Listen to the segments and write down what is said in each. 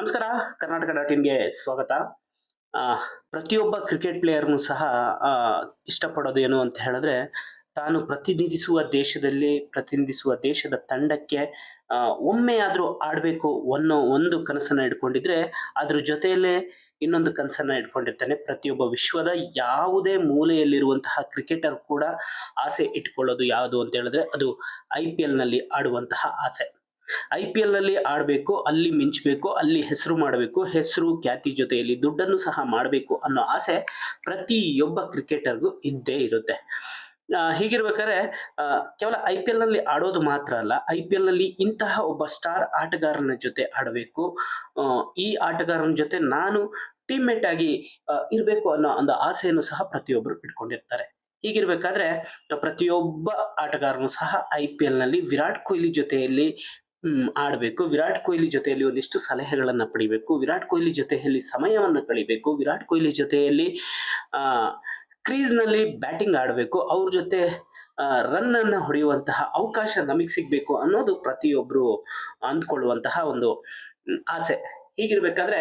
ನಮಸ್ಕಾರ. ಕರ್ನಾಟಕ ಡಾಟ್ ಇನ್ಗೆ ಸ್ವಾಗತ. ಪ್ರತಿಯೊಬ್ಬ ಕ್ರಿಕೆಟ್ ಪ್ಲೇಯರ್ನು ಸಹ ಇಷ್ಟಪಡೋದು ಏನು ಅಂತ ಹೇಳಿದ್ರೆ, ತಾನು ಪ್ರತಿನಿಧಿಸುವ ದೇಶದಲ್ಲಿ, ಪ್ರತಿನಿಧಿಸುವ ದೇಶದ ತಂಡಕ್ಕೆ ಒಮ್ಮೆಯಾದರೂ ಆಡಬೇಕು ಅನ್ನೋ ಒಂದು ಕನಸನ್ನು ಇಟ್ಕೊಂಡಿದ್ರೆ, ಅದ್ರ ಜೊತೆಯಲ್ಲೇ ಇನ್ನೊಂದು ಕನಸನ್ನು ಇಟ್ಕೊಂಡಿರ್ತಾನೆ. ಪ್ರತಿಯೊಬ್ಬ ವಿಶ್ವದ ಯಾವುದೇ ಮೂಲೆಯಲ್ಲಿರುವಂತಹ ಕ್ರಿಕೆಟರ್ ಕೂಡ ಆಸೆ ಇಟ್ಕೊಳ್ಳೋದು ಯಾವುದು ಅಂತ ಹೇಳಿದ್ರೆ, ಅದು ಐ ಪಿ ಎಲ್ನಲ್ಲಿ ಆಡುವಂತಹ ಆಸೆ. ಐ ಪಿ ಎಲ್ನಲ್ಲಿ ಆಡಬೇಕು, ಅಲ್ಲಿ ಮಿಂಚಬೇಕು, ಅಲ್ಲಿ ಹೆಸರು ಮಾಡಬೇಕು, ಹೆಸರು, ಖ್ಯಾತಿ ಜೊತೆಯಲ್ಲಿ ದುಡ್ಡನ್ನು ಸಹ ಮಾಡಬೇಕು ಅನ್ನೋ ಆಸೆ ಪ್ರತಿಯೊಬ್ಬ ಕ್ರಿಕೆಟರ್ಗೂ ಇದ್ದೇ ಇರುತ್ತೆ. ಹೀಗಿರ್ಬೇಕಾದ್ರೆ ಕೇವಲ ಐ ಪಿ ಎಲ್ನಲ್ಲಿ ಆಡೋದು ಮಾತ್ರ ಅಲ್ಲ ಐ ಪಿ ಎಲ್ನಲ್ಲಿ ಇಂತಹ ಒಬ್ಬ ಸ್ಟಾರ್ ಆಟಗಾರನ ಜೊತೆ ಆಡಬೇಕು. ಈ ಆಟಗಾರನ ಜೊತೆ ನಾನು ಟೀಮ್ಮೇಟ್ ಆಗಿ ಇರಬೇಕು ಅನ್ನೋ ಒಂದು ಆಸೆಯನ್ನು ಸಹ ಪ್ರತಿಯೊಬ್ಬರು ಇಟ್ಕೊಂಡಿರ್ತಾರೆ. ಹೀಗಿರ್ಬೇಕಾದ್ರೆ ಪ್ರತಿಯೊಬ್ಬ ಆಟಗಾರನು ಸಹ ಐ ಪಿ ಎಲ್ನಲ್ಲಿ ವಿರಾಟ್ ಕೊಹ್ಲಿ ಜೊತೆಯಲ್ಲಿ ಆಡ್ಬೇಕು. ವಿರಾಟ್ ಕೊಹ್ಲಿ ಜೊತೆಯಲ್ಲಿ ಒಂದಿಷ್ಟು ಸಲಹೆಗಳನ್ನು ಪಡಿಬೇಕು. ವಿರಾಟ್ ಕೊಹ್ಲಿ ಜೊತೆಯಲ್ಲಿ ಸಮಯವನ್ನು ಕಳಿಬೇಕು. ವಿರಾಟ್ ಕೊಹ್ಲಿ ಜೊತೆಯಲ್ಲಿ ಕ್ರೀಸ್ನಲ್ಲಿ ಕ್ರೀಸ್ ಬ್ಯಾಟಿಂಗ್ ಆಡಬೇಕು. ಅವ್ರ ಜೊತೆ ರನ್ನನ್ನು ಹೊಡೆಯುವಂತಹ ಅವಕಾಶ ನಮಗೆ ಸಿಗಬೇಕು ಅನ್ನೋದು ಪ್ರತಿಯೊಬ್ಬರು ಅಂದ್ಕೊಳ್ಳುವಂತಹ ಒಂದು ಆಸೆ. ಹೀಗಿರ್ಬೇಕಾದ್ರೆ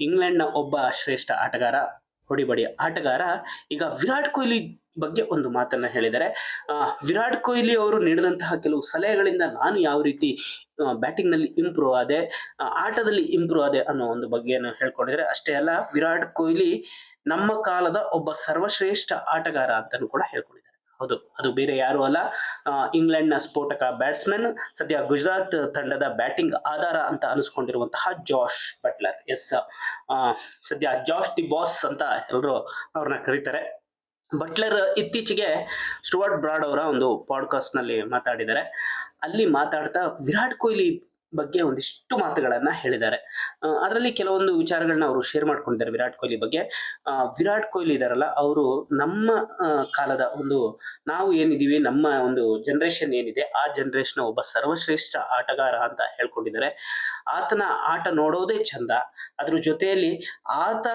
ಇಂಗ್ಲೆಂಡ್ನ ಒಬ್ಬ ಶ್ರೇಷ್ಠ ಆಟಗಾರ, ಹೊಡಿಬಡಿ ಆಟಗಾರ, ಈಗ ವಿರಾಟ್ ಕೊಹ್ಲಿ ಬಗ್ಗೆ ಒಂದು ಮಾತನ್ನ ಹೇಳಿದ್ದಾರೆ ವಿರಾಟ್ ಕೊಹ್ಲಿ ಅವರು ನೀಡಿದಂತಹ ಕೆಲವು ಸಲಹೆಗಳಿಂದ ನಾನು ಯಾವ ರೀತಿ ಬ್ಯಾಟಿಂಗ್ನಲ್ಲಿ ಇಂಪ್ರೂವ್ ಆದೆ ಆಟದಲ್ಲಿ ಇಂಪ್ರೂವ್ ಆದೆ ಅನ್ನೋ ಒಂದು ಬಗ್ಗೆಯನ್ನು ಹೇಳ್ಕೊಂಡಿದ್ದಾರೆ ಅಷ್ಟೇ ಅಲ್ಲ, ವಿರಾಟ್ ಕೊಹ್ಲಿ ನಮ್ಮ ಕಾಲದ ಒಬ್ಬ ಸರ್ವಶ್ರೇಷ್ಠ ಆಟಗಾರ ಅಂತಲೂ ಕೂಡ ಹೇಳ್ಕೊಂಡಿದ್ದಾರೆ. ಹೌದು, ಅದು ಬೇರೆ ಯಾರು ಅಲ್ಲ. ಇಂಗ್ಲೆಂಡ್ನ ಸ್ಫೋಟಕ ಬ್ಯಾಟ್ಸ್ಮನ್, ಸದ್ಯ ಗುಜರಾತ್ ತಂಡದ ಬ್ಯಾಟಿಂಗ್ ಆಧಾರ ಅಂತ ಅನಿಸ್ಕೊಂಡಿರುವಂತಹ ಜಾಶ್ ಬಟ್ಲರ್. ಎಸ್ ಸದ್ಯ ಜಾಶ್ ದಿ ಬಾಸ್ ಅಂತ ಎಲ್ಲರೂ ಅವ್ರನ್ನ ಕರೀತಾರೆ. ಬಟ್ಲರ್ ಇತ್ತೀಚೆಗೆ ಸ್ಟುವರ್ಟ್ ಬ್ರಾಡ್ ಅವರ ಒಂದು ಪಾಡ್ಕಾಸ್ಟ್ನಲ್ಲಿ ಮಾತಾಡಿದ್ದಾರೆ. ಅಲ್ಲಿ ಮಾತಾಡ್ತಾ ವಿರಾಟ್ ಕೊಹ್ಲಿ ಬಗ್ಗೆ ಒಂದಿಷ್ಟು ಮಾತುಗಳನ್ನ ಹೇಳಿದ್ದಾರೆ. ಅದರಲ್ಲಿ ಕೆಲವೊಂದು ವಿಚಾರಗಳನ್ನ ಅವರು ಶೇರ್ ಮಾಡ್ಕೊಂಡಿದ್ದಾರೆ ವಿರಾಟ್ ಕೊಹ್ಲಿ ಬಗ್ಗೆ. ವಿರಾಟ್ ಕೊಹ್ಲಿ ಇದಾರಲ್ಲ, ಅವರು ನಮ್ಮ ಕಾಲದ ಒಂದು ನಾವು ಏನಿದೀವಿ, ನಮ್ಮ ಒಂದು ಜನರೇಷನ್ ಏನಿದೆ, ಆ ಜನರೇಷನ್ ಒಬ್ಬ ಸರ್ವಶ್ರೇಷ್ಠ ಆಟಗಾರ ಅಂತ ಹೇಳ್ಕೊಂಡಿದ್ದಾರೆ. ಆತನ ಆಟ ನೋಡೋದೇ ಚಂದ. ಅದ್ರ ಜೊತೆಯಲ್ಲಿ ಆತ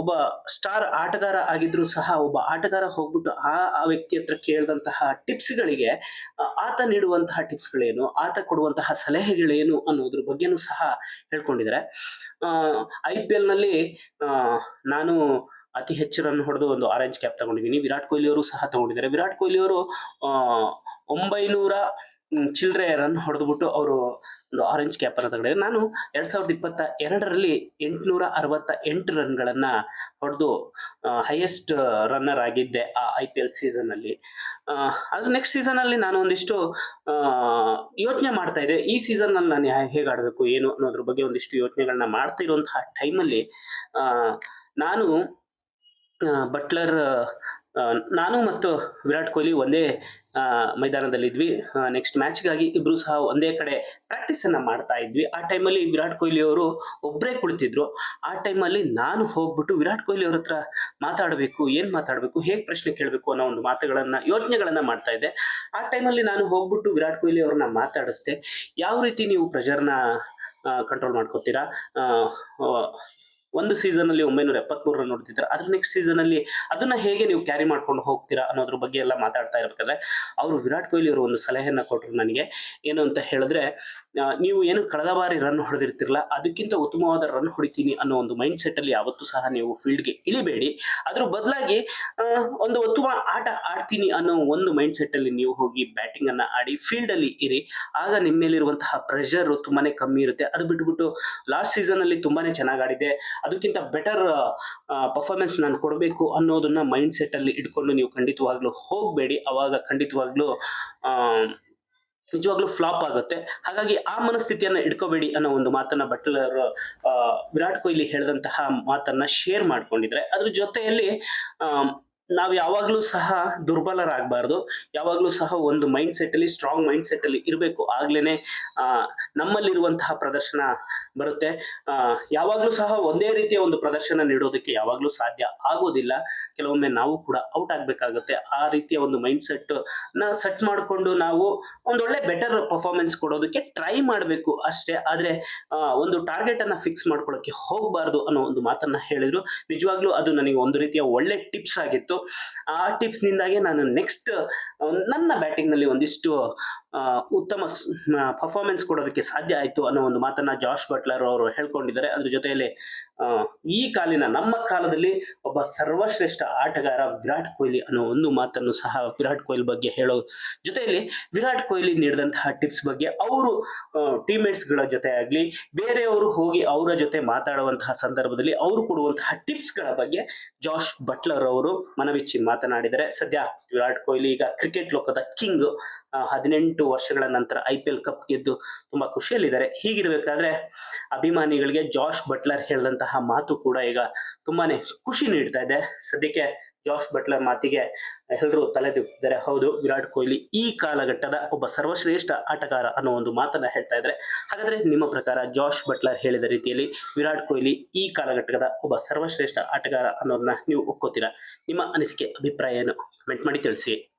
ಒಬ್ಬ ಸ್ಟಾರ್ ಆಟಗಾರ ಆಗಿದ್ರು ಸಹ, ಒಬ್ಬ ಆಟಗಾರ ಹೋಗ್ಬಿಟ್ಟು ಆ ವ್ಯಕ್ತಿ ಹತ್ರ ಕೇಳಿದಂತಹ ಟಿಪ್ಸ್ಗಳಿಗೆ ಆತ ನೀಡುವಂತಹ ಟಿಪ್ಸ್ಗಳೇನು, ಆತ ಕೊಡುವಂತಹ ಸಲಹೆಗಳೇನು ಅನ್ನೋದ್ರ ಬಗ್ಗೆನೂ ಸಹ ಹೇಳ್ಕೊಂಡಿದ್ದಾರೆ. ಐ ಪಿ ಎಲ್ನಲ್ಲಿ ನಾನು ಅತಿ ಹೆಚ್ಚು ರನ್ ಹೊಡೆದು ಒಂದು ಆರೆಂಜ್ ಕ್ಯಾಪ್ ತಗೊಂಡಿದ್ದೀನಿ. ವಿರಾಟ್ ಕೊಹ್ಲಿ ಅವರು ಸಹ ತಗೊಂಡಿದ್ದಾರೆ. ವಿರಾಟ್ ಕೊಹ್ಲಿ ಅವರು ಒಂಬೈನೂರ ಮ್, ಚಿಲ್ಲರೆ ರನ್ ಹೊಡೆದ್ಬಿಟ್ಟು ಅವರು ಒಂದು ಆರೆಂಜ್ ಕ್ಯಾಪ್ ಅನ್ನು ತಗೊಂಡಿದ್ದಾರೆ. ನಾನು ಎರಡ್ ಸಾವಿರದ ಇಪ್ಪತ್ತ ಎರಡರಲ್ಲಿ ಎಂಟುನೂರ ಅರವತ್ತ ಎಂಟು ರನ್ಗಳನ್ನು ಹೊಡೆದು ಹೈಯೆಸ್ಟ್ ರನ್ನರ್ ಆಗಿದ್ದೆ ಆ ಐ ಪಿ ಎಲ್ ಸೀಸನ್ ಅಲ್ಲಿ. ಆ, ಅದು ನೆಕ್ಸ್ಟ್ ಸೀಸನ್ ಅಲ್ಲಿ ನಾನು ಒಂದಿಷ್ಟು ಯೋಚನೆ ಮಾಡ್ತಾ ಇದ್ದೆ. ಈ ಸೀಸನ್ನಲ್ಲಿ ನಾನು ಹೇಗೆ ಆಡಬೇಕು ಏನು ಅನ್ನೋದ್ರ ಬಗ್ಗೆ ಒಂದಿಷ್ಟು ಯೋಚನೆಗಳನ್ನ ಮಾಡ್ತಾ ಇರುವಂತಹ ಟೈಮಲ್ಲಿ ನಾನು ಬಟ್ಲರ್ ನಾನು ಮತ್ತು ವಿರಾಟ್ ಕೊಹ್ಲಿ ಒಂದೇ ಮೈದಾನದಲ್ಲಿದ್ವಿ. ನೆಕ್ಸ್ಟ್ ಮ್ಯಾಚ್ಗಾಗಿ ಇಬ್ಬರು ಸಹ ಒಂದೇ ಕಡೆ ಪ್ರಾಕ್ಟೀಸನ್ನು ಮಾಡ್ತಾ ಇದ್ವಿ. ಆ ಟೈಮಲ್ಲಿ ವಿರಾಟ್ ಕೊಹ್ಲಿ ಅವರು ಒಬ್ಬರೇ ಕುಳಿತಿದ್ರು. ಆ ಟೈಮಲ್ಲಿ ನಾನು ಹೋಗ್ಬಿಟ್ಟು ವಿರಾಟ್ ಕೊಹ್ಲಿ ಅವ್ರ ಹತ್ರ ಮಾತಾಡಬೇಕು, ಏನು ಮಾತಾಡಬೇಕು, ಹೇಗೆ ಪ್ರಶ್ನೆ ಕೇಳಬೇಕು ಅನ್ನೋ ಒಂದು ಮಾತುಗಳನ್ನ ಯೋಚನೆಗಳನ್ನ ಮಾಡ್ತಾ ಇದ್ದೆ. ಆ ಟೈಮಲ್ಲಿ ನಾನು ಹೋಗ್ಬಿಟ್ಟು ವಿರಾಟ್ ಕೊಹ್ಲಿ ಅವ್ರನ್ನ ಮಾತಾಡಿಸ್ದೆ, ಯಾವ ರೀತಿ ನೀವು ಪ್ರೆಷರ್ನ ಕಂಟ್ರೋಲ್ ಮಾಡ್ಕೋತೀರಾ? ಒಂದು ಸೀಸನ್ ಅಲ್ಲಿ ಒಂಬೈನೂರ ಎಪ್ಪತ್ಮೂರು ರನ್ ನೋಡ್ತಿದ್ದಾರೆ ಅದ್ರ ನೆಕ್ಸ್ಟ್ ಸೀಸನ್ ಅಲ್ಲಿ ಅದನ್ನ ಹೇಗೆ ನೀವು ಕ್ಯಾರಿ ಮಾಡ್ಕೊಂಡು ಹೋಗ್ತೀರಾ ಅನ್ನೋದ್ರ ಬಗ್ಗೆ ಎಲ್ಲ ಮಾತಾಡ್ತಾ ಇರ್ಬೇಕಾದ್ರೆ ಅವರು ವಿರಾಟ್ ಕೊಹ್ಲಿ ಅವರು ಒಂದು ಸಲಹೆಯನ್ನ ಕೊಟ್ಟರು ನನಗೆ. ಏನು ಅಂತ ಹೇಳಿದ್ರೆ ನೀವು ಏನು ಕಳೆದ ಬಾರಿ ರನ್ ಹೊಡೆದಿರ್ತಿರಲ್ಲ, ಅದಕ್ಕಿಂತ ಉತ್ತಮವಾದ ರನ್ ಹೊಡಿತೀನಿ ಅನ್ನೋ ಒಂದು ಮೈಂಡ್ ಸೆಟ್ ಅಲ್ಲಿ ಯಾವತ್ತೂ ಸಹ ನೀವು ಫೀಲ್ಡ್ಗೆ ಇಳಿಬೇಡಿ. ಅದ್ರ ಬದಲಾಗಿ ಒಂದು ಉತ್ತಮ ಆಟ ಆಡ್ತೀನಿ ಅನ್ನೋ ಒಂದು ಮೈಂಡ್ ಸೆಟ್ ಅಲ್ಲಿ ನೀವು ಹೋಗಿ ಬ್ಯಾಟಿಂಗ್ ಅನ್ನ ಆಡಿ ಫೀಲ್ಡ್ ಅಲ್ಲಿ ಇರಿ. ಆಗ ನಿಮ್ಮ ಮೇಲಿರುವಂತಹ ಪ್ರೆಷರ್ ತುಂಬಾನೇ ಕಮ್ಮಿ ಇರುತ್ತೆ. ಅದು ಬಿಟ್ಬಿಟ್ಟು ಲಾಸ್ಟ್ ಸೀಸನ್ ಅಲ್ಲಿ ತುಂಬಾನೇ ಚೆನ್ನಾಗಿ ಆಡಿದೆ ಅದಕ್ಕಿಂತ ಬೆಟರ್ ಪರ್ಫಾರ್ಮೆನ್ಸ್ ನಾನು ಕೊಡಬೇಕು ಅನ್ನೋದನ್ನ ಮೈಂಡ್ ಸೆಟ್ಟಲ್ಲಿ ಇಟ್ಕೊಂಡು ನೀವು ಖಂಡಿತವಾಗ್ಲೂ ಹೋಗಬೇಡಿ. ಅವಾಗ ಖಂಡಿತವಾಗ್ಲೂ ನಿಜವಾಗ್ಲೂ ಫ್ಲಾಪ್ ಆಗುತ್ತೆ. ಹಾಗಾಗಿ ಆ ಮನಸ್ಥಿತಿಯನ್ನ ಇಟ್ಕೋಬೇಡಿ ಅನ್ನೋ ಒಂದು ಮಾತನ್ನ ಬಟ್ಲರ್ ವಿರಾಟ್ ಕೊಹ್ಲಿ ಹೇಳಿದಂತಹ ಮಾತನ್ನ ಶೇರ್ ಮಾಡ್ಕೊಂಡಿದ್ರೆ ಅದ್ರ ಜೊತೆಯಲ್ಲಿ ನಾವು ಯಾವಾಗಲೂ ಸಹ ದುರ್ಬಲರಾಗಬಾರ್ದು. ಯಾವಾಗಲೂ ಸಹ ಒಂದು ಮೈಂಡ್ ಸೆಟ್ ಅಲ್ಲಿ ಸ್ಟ್ರಾಂಗ್ ಮೈಂಡ್ ಸೆಟ್ ಅಲ್ಲಿ ಇರಬೇಕು. ಆಗ್ಲೇನೆ ಆ, ನಮ್ಮಲ್ಲಿರುವಂತಹ ಪ್ರದರ್ಶನ ಬರುತ್ತೆ. ಯಾವಾಗಲೂ ಸಹ ಒಂದೇ ರೀತಿಯ ಒಂದು ಪ್ರದರ್ಶನ ನೀಡೋದಕ್ಕೆ ಯಾವಾಗಲೂ ಸಾಧ್ಯ ಆಗೋದಿಲ್ಲ. ಕೆಲವೊಮ್ಮೆ ನಾವು ಕೂಡ ಔಟ್ ಆಗ್ಬೇಕಾಗುತ್ತೆ. ಆ ರೀತಿಯ ಒಂದು ಮೈಂಡ್ ಸೆಟ್ನ ಸೆಟ್ ಮಾಡಿಕೊಂಡು ನಾವು ಒಂದೊಳ್ಳೆ ಬೆಟರ್ ಪರ್ಫಾರ್ಮೆನ್ಸ್ ಕೊಡೋದಕ್ಕೆ ಟ್ರೈ ಮಾಡಬೇಕು ಅಷ್ಟೇ. ಆದ್ರೆ ಒಂದು ಟಾರ್ಗೆಟ್ ಅನ್ನ ಫಿಕ್ಸ್ ಮಾಡ್ಕೊಳಕ್ಕೆ ಹೋಗ್ಬಾರ್ದು ಅನ್ನೋ ಒಂದು ಮಾತನ್ನ ಹೇಳಿದ್ರು. ನಿಜವಾಗ್ಲೂ ಅದು ನನಗೆ ಒಂದು ರೀತಿಯ ಒಳ್ಳೆ ಟಿಪ್ಸ್ ಆಗಿತ್ತು. ಆ ಟಿಪ್ಸ್ ನಿಂದಾಗಿ ನಾನು ನೆಕ್ಸ್ಟ್ ನನ್ನ ಬ್ಯಾಟಿಂಗ್ನಲ್ಲಿ ಒಂದಿಷ್ಟು ಉತ್ತಮ ಪರ್ಫಾರ್ಮೆನ್ಸ್ ಕೊಡೋದಕ್ಕೆ ಸಾಧ್ಯ ಆಯಿತು ಅನ್ನೋ ಒಂದು ಮಾತನ್ನ ಜಾಶ್ ಬಟ್ಲರ್ ಅವರು ಹೇಳ್ಕೊಂಡಿದ್ದಾರೆ. ಅದ್ರ ಜೊತೆಯಲ್ಲಿ ಈ ಕಾಲಿನ ನಮ್ಮ ಕಾಲದಲ್ಲಿ ಒಬ್ಬ ಸರ್ವಶ್ರೇಷ್ಠ ಆಟಗಾರ ವಿರಾಟ್ ಕೊಹ್ಲಿ ಅನ್ನೋ ಒಂದು ಮಾತನ್ನು ಸಹ ವಿರಾಟ್ ಕೊಹ್ಲಿ ಬಗ್ಗೆ ಹೇಳೋ ಜೊತೆಯಲ್ಲಿ, ವಿರಾಟ್ ಕೊಹ್ಲಿ ನೀಡಿದಂತಹ ಟಿಪ್ಸ್ ಬಗ್ಗೆ ಅವರು ಟೀಮ್ಮೇಟ್ಸ್ಗಳ ಜೊತೆ ಆಗಲಿ, ಬೇರೆಯವರು ಹೋಗಿ ಅವರ ಜೊತೆ ಮಾತಾಡುವಂತಹ ಸಂದರ್ಭದಲ್ಲಿ ಅವರು ಕೊಡುವಂತಹ ಟಿಪ್ಸ್ಗಳ ಬಗ್ಗೆ ಜಾಶ್ ಬಟ್ಲರ್ ಅವರು ಮನವಿಚ್ಚಿ ಮಾತನಾಡಿದರೆ ಸದ್ಯ ವಿರಾಟ್ ಕೊಹ್ಲಿ ಈಗ ಕ್ರಿಕೆಟ್ ಲೋಕದ ಕಿಂಗ್ ಹದಿನೆಂಟು ವರ್ಷಗಳ ನಂತರ ಐ ಪಿ ಎಲ್ ಕಪ್ ಗೆದ್ದು ತುಂಬಾ ಖುಷಿಯಲ್ಲಿದ್ದಾರೆ. ಹೀಗಿರಬೇಕಾದ್ರೆ ಅಭಿಮಾನಿಗಳಿಗೆ ಜಾಶ್ ಬಟ್ಲರ್ ಹೇಳಿದಂತಹ ಮಾತು ಕೂಡ ಈಗ ತುಂಬಾನೇ ಖುಷಿ ನೀಡ್ತಾ ಇದೆ. ಸದ್ಯಕ್ಕೆ ಜಾಶ್ ಬಟ್ಲರ್ ಮಾತಿಗೆ ಎಲ್ಲರೂ ತಲೆ ತಿರುಗಿದ್ದಾರೆ ಹೌದು, ವಿರಾಟ್ ಕೊಹ್ಲಿ ಈ ಕಾಲಘಟ್ಟದ ಒಬ್ಬ ಸರ್ವಶ್ರೇಷ್ಠ ಆಟಗಾರ ಅನ್ನೋ ಒಂದು ಮಾತನ್ನ ಹೇಳ್ತಾ ಇದ್ದಾರೆ. ಹಾಗಾದ್ರೆ ನಿಮ್ಮ ಪ್ರಕಾರ ಜಾಶ್ ಬಟ್ಲರ್ ಹೇಳಿದ ರೀತಿಯಲ್ಲಿ ವಿರಾಟ್ ಕೊಹ್ಲಿ ಈ ಕಾಲಘಟ್ಟದ ಒಬ್ಬ ಸರ್ವಶ್ರೇಷ್ಠ ಆಟಗಾರ ಅನ್ನೋದನ್ನ ನೀವು ಒಪ್ಕೋತೀರಾ? ನಿಮ್ಮ ಅನಿಸಿಕೆ, ಅಭಿಪ್ರಾಯ ಏನು? ಕಮೆಂಟ್ ಮಾಡಿ ತಿಳಿಸಿ.